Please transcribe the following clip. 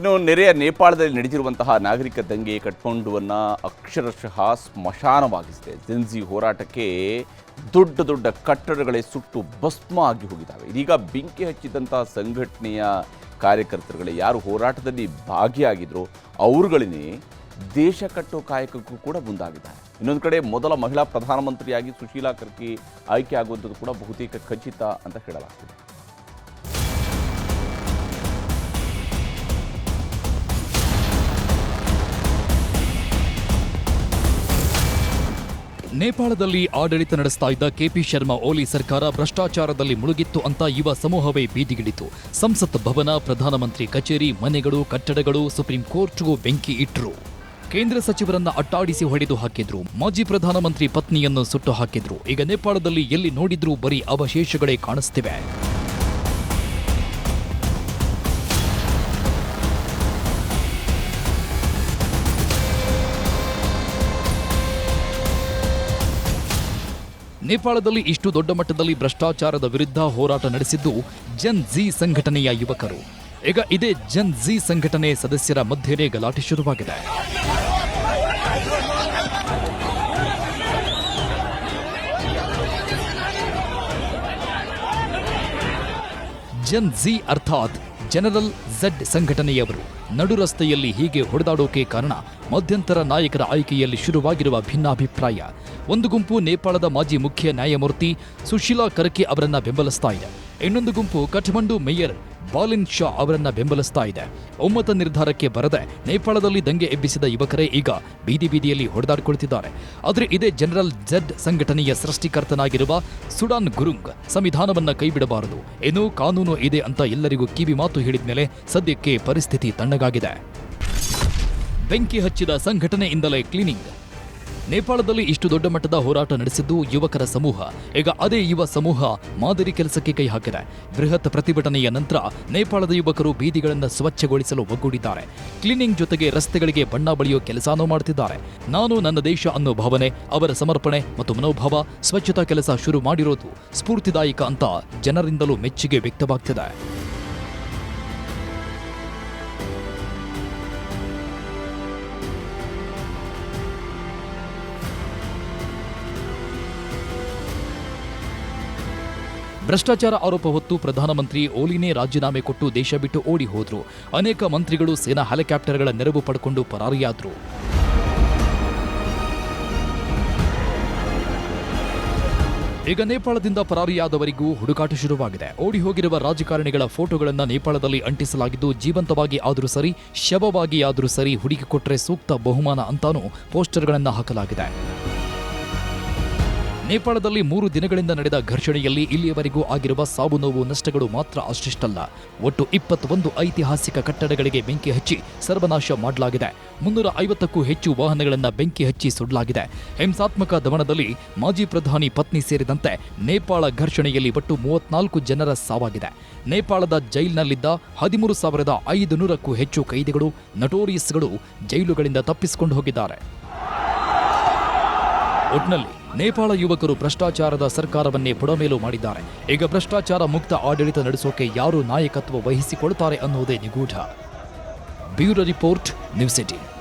ಇನ್ನು ನೆರೆಯ ನೇಪಾಳದಲ್ಲಿ ನಡೆದಿರುವಂತಹ ನಾಗರಿಕ ದಂಗೆ ಕಠ್ಮಂಡುವನ್ನು ಅಕ್ಷರಶಃ ಸ್ಮಶಾನವಾಗಿಸಿದೆ. ಜೆನ್ಜಿ ಹೋರಾಟಕ್ಕೆ ದೊಡ್ಡ ದೊಡ್ಡ ಕಟ್ಟಡಗಳೇ ಸುಟ್ಟು ಭಸ್ಮ ಆಗಿ ಹೋಗಿದ್ದಾವೆ. ಇದೀಗ ಬೆಂಕಿ ಹಚ್ಚಿದಂತಹ ಸಂಘಟನೆಯ ಕಾರ್ಯಕರ್ತರುಗಳೇ ಯಾರು ಹೋರಾಟದಲ್ಲಿ ಭಾಗಿಯಾಗಿದ್ರು ಅವರುಗಳನ್ನೇ ದೇಶ ಕಟ್ಟೋ ಕಾಯಕಕ್ಕೂ ಕೂಡ ಮುಂದಾಗಿದ್ದಾರೆ. ಇನ್ನೊಂದು ಕಡೆ ಮೊದಲ ಮಹಿಳಾ ಪ್ರಧಾನಮಂತ್ರಿಯಾಗಿ ಸುಶೀಲಾ ಕರ್ಕಿ ಆಯ್ಕೆ ಆಗುವಂಥದ್ದು ಕೂಡ ಬಹುತೇಕ ಖಚಿತ ಅಂತ ಹೇಳಲಾಗ್ತಿದೆ. ನೇಪಾಳದಲ್ಲಿ ಆಡಳಿತ ನಡೆಸ್ತಾ ಇದ್ದ ಕೆಪಿ ಶರ್ಮಾ ಓಲಿ ಸರ್ಕಾರ ಭ್ರಷ್ಟಾಚಾರದಲ್ಲಿ ಮುಳುಗಿತ್ತು ಅಂತ ಯುವ ಸಮೂಹವೇ ಬೀದಿಗಿಳಿತು. ಸಂಸತ್ ಭವನ, ಪ್ರಧಾನಮಂತ್ರಿ ಕಚೇರಿ, ಮನೆಗಳು, ಕಟ್ಟಡಗಳು, ಸುಪ್ರೀಂ ಕೋರ್ಟ್ಗೂ ಬೆಂಕಿ ಇಟ್ಟರು ಕೇಂದ್ರ ಸಚಿವರನ್ನ ಅಟ್ಟಾಡಿಸಿ ಹೊಡೆದು ಹಾಕಿದ್ರು. ಮಾಜಿ ಪ್ರಧಾನಮಂತ್ರಿ ಪತ್ನಿಯನ್ನು ಸುಟ್ಟು ಹಾಕಿದ್ರು. ಈಗ ನೇಪಾಳದಲ್ಲಿ ಎಲ್ಲಿ ನೋಡಿದ್ರೂ ಬರೀ ಅವಶೇಷಗಳೇ ಕಾಣಿಸ್ತಿವೆ. ನೇಪಾಳದಲ್ಲಿ ಇಷ್ಟು ದೊಡ್ಡ ಮಟ್ಟದಲ್ಲಿ ಭ್ರಷ್ಟಾಚಾರದ ವಿರುದ್ಧ ಹೋರಾಟ ನಡೆಸಿದ್ದು ಜನ್ ಜಿ ಸಂಘಟನೆಯ ಯುವಕರು. ಈಗ ಇದೇ ಜನ್ ಜಿ ಸಂಘಟನೆ ಸದಸ್ಯರ ಮಧ್ಯೆ ಗಲಾಟೆ ಶುರುವಾಗಿದೆ. ಜನ್ ಜಿ ಅರ್ಥಾತ್ ಜನರಲ್ ಝಡ್ ಸಂಘಟನೆಯವರು ನಡು ರಸ್ತೆಯಲ್ಲಿ ಹೀಗೆ ಹೊಡೆದಾಡೋಕೆ ಕಾರಣ ಮಧ್ಯಂತರ ನಾಯಕರ ಆಯ್ಕೆಯಲ್ಲಿ ಶುರುವಾಗಿರುವ ಭಿನ್ನಾಭಿಪ್ರಾಯ. ಒಂದು ಗುಂಪು ನೇಪಾಳದ ಮಾಜಿ ಮುಖ್ಯ ನ್ಯಾಯಮೂರ್ತಿ ಸುಶೀಲಾ ಕರ್ಕೆ ಅವರನ್ನ ಬೆಂಬಲಿಸ್ತಾ ಇದೆ. ಇನ್ನೊಂದು ಗುಂಪು ಕಠ್ಮಂಡು ಮೇಯರ್ ಬಾಲಿನ್ ಶಾ ಅವರನ್ನ ಬೆಂಬಲಿಸ್ತಾ ಇದೆ. ಒಮ್ಮತ ನಿರ್ಧಾರಕ್ಕೆ ಬರದೆ ನೇಪಾಳದಲ್ಲಿ ದಂಗೆ ಎಬ್ಬಿಸಿದ ಯುವಕರೇ ಈಗ ಬೀದಿ ಬೀದಿಯಲ್ಲಿ ಹೊಡೆದಾಡಿಕೊಳ್ತಿದ್ದಾರೆ. ಆದರೆ ಇದೇ ಜನರಲ್ ಜೆಡ್ ಸಂಘಟನೆಯ ಸೃಷ್ಟಿಕರ್ತನಾಗಿರುವ ಸುಡಾನ್ ಗುರುಂಗ್ ಸಂವಿಧಾನವನ್ನ ಕೈಬಿಡಬಾರದು. ಏನೋ ಕಾನೂನು ಇದೆ ಅಂತ ಎಲ್ಲರಿಗೂ ಕಿವಿ ಮಾತು ಹೇಳಿದ್ಮೇಲೆ ಸದ್ಯಕ್ಕೆ ಪರಿಸ್ಥಿತಿ ತಣ್ಣಗಾಗಿದೆ. ಬೆಂಕಿ ಹಚ್ಚಿದ ಸಂಘಟನೆಯಿಂದಲೇ ಕ್ಲೀನಿಂಗ್. ನೇಪಾಳದಲ್ಲಿ ಇಷ್ಟು ದೊಡ್ಡ ಮಟ್ಟದ ಹೋರಾಟ ನಡೆಸಿದ್ದು ಯುವಕರ ಸಮೂಹ. ಈಗ ಅದೇ ಯುವ ಸಮೂಹ ಮಾದರಿ ಕೆಲಸಕ್ಕೆ ಕೈ ಹಾಕಿದೆ. ಬೃಹತ್ ಪ್ರತಿಭಟನೆಯ ನಂತರ ನೇಪಾಳದ ಯುವಕರು ಬೀದಿಗಳನ್ನು ಸ್ವಚ್ಛಗೊಳಿಸಲು ಒಗ್ಗೂಡಿದ್ದಾರೆ. ಕ್ಲೀನಿಂಗ್ ಜೊತೆಗೆ ರಸ್ತೆಗಳಿಗೆ ಬಣ್ಣ ಬಳಿಯೋ ಕೆಲಸನೂ ಮಾಡುತ್ತಿದ್ದಾರೆ ನಾನು ನನ್ನ ದೇಶ ಅನ್ನೋ ಭಾವನೆ, ಅವರ ಸಮರ್ಪಣೆ ಮತ್ತು ಮನೋಭಾವ ಸ್ವಚ್ಛತಾ ಕೆಲಸ ಶುರು ಮಾಡಿರೋದು ಸ್ಫೂರ್ತಿದಾಯಕ ಅಂತ ಜನರಿಂದಲೂ ಮೆಚ್ಚುಗೆ ವ್ಯಕ್ತವಾಗ್ತಿದೆ. ಭ್ರಷ್ಟಾಚಾರ ಆರೋಪ ಹೊತ್ತು ಪ್ರಧಾನಮಂತ್ರಿ ಓಲಿನೇ ರಾಜೀನಾಮೆ ಕೊಟ್ಟು ದೇಶ ಬಿಟ್ಟು ಓಡಿ ಹೋದ್ರು. ಅನೇಕ ಮಂತ್ರಿಗಳು ಸೇನಾ ಹೆಲಿಕಾಪ್ಟರ್ಗಳ ನೆರವು ಪಡ್ಕೊಂಡು ಪರಾರಿಯಾದ್ರು. ಈಗ ನೇಪಾಳದಿಂದ ಪರಾರಿಯಾದವರಿಗೂ ಹುಡುಕಾಟ ಶುರುವಾಗಿದೆ. ಓಡಿ ಹೋಗಿರುವ ರಾಜಕಾರಣಿಗಳ ಫೋಟೋಗಳನ್ನು ನೇಪಾಳದಲ್ಲಿ ಅಂಟಿಸಲಾಗಿದ್ದು ಜೀವಂತವಾಗಿ ಆದರೂ ಸರಿ, ಶವವಾಗಿ ಆದರೂ ಸರಿ ಹುಡುಕಿಕೊಟ್ಟರೆ ಸೂಕ್ತ ಬಹುಮಾನ ಅಂತಾನೂ ಪೋಸ್ಟರ್ಗಳನ್ನು ಹಾಕಲಾಗಿದೆ. ನೇಪಾಳದಲ್ಲಿ ಮೂರು ದಿನಗಳಿಂದ ನಡೆದ ಘರ್ಷಣೆಯಲ್ಲಿ ಇಲ್ಲಿಯವರೆಗೂ ಆಗಿರುವ ಸಾವು ನೋವು ನಷ್ಟಗಳು ಮಾತ್ರ ಅಷ್ಟಿಷ್ಟಲ್ಲ. ಒಟ್ಟು ಇಪ್ಪತ್ತೊಂದು ಐತಿಹಾಸಿಕ ಕಟ್ಟಡಗಳಿಗೆ ಬೆಂಕಿ ಹಚ್ಚಿ ಸರ್ವನಾಶ ಮಾಡಲಾಗಿದೆ. ಮುನ್ನೂರ ಐವತ್ತಕ್ಕೂ ಹೆಚ್ಚು ವಾಹನಗಳನ್ನು ಬೆಂಕಿ ಹಚ್ಚಿ ಸುಡಲಾಗಿದೆ. ಹಿಂಸಾತ್ಮಕ ದಮನದಲ್ಲಿ ಮಾಜಿ ಪ್ರಧಾನಿ ಪತ್ನಿ ಸೇರಿದಂತೆ ನೇಪಾಳ ಘರ್ಷಣೆಯಲ್ಲಿ ಒಟ್ಟು ಮೂವತ್ನಾಲ್ಕು ಜನರ ಸಾವಾಗಿದೆ. ನೇಪಾಳದ ಜೈಲಿನಲ್ಲಿದ್ದ ಹದಿಮೂರು ಸಾವಿರದ ಐದು ನೂರಕ್ಕೂ ಹೆಚ್ಚು ಕೈದಿಗಳು, ನಟೋರಿಯಸ್ಗಳು ಜೈಲುಗಳಿಂದ ತಪ್ಪಿಸಿಕೊಂಡು ಹೋಗಿದ್ದಾರೆ. ಒಟ್ನಲ್ಲಿ ನೇಪಾಳ ಯುವಕರು ಭ್ರಷ್ಟಾಚಾರದ ಸರ್ಕಾರವನ್ನೇ ಬುಡಮೇಲು ಮಾಡಿದ್ದಾರೆ. ಈಗ ಭ್ರಷ್ಟಾಚಾರ ಮುಕ್ತ ಆಡಳಿತ ನಡೆಸೋಕೆ ಯಾರು ನಾಯಕತ್ವ ವಹಿಸಿಕೊಳ್ತಾರೆ ಅನ್ನೋದೇ ನಿಗೂಢ. Bureau report, news eighteen.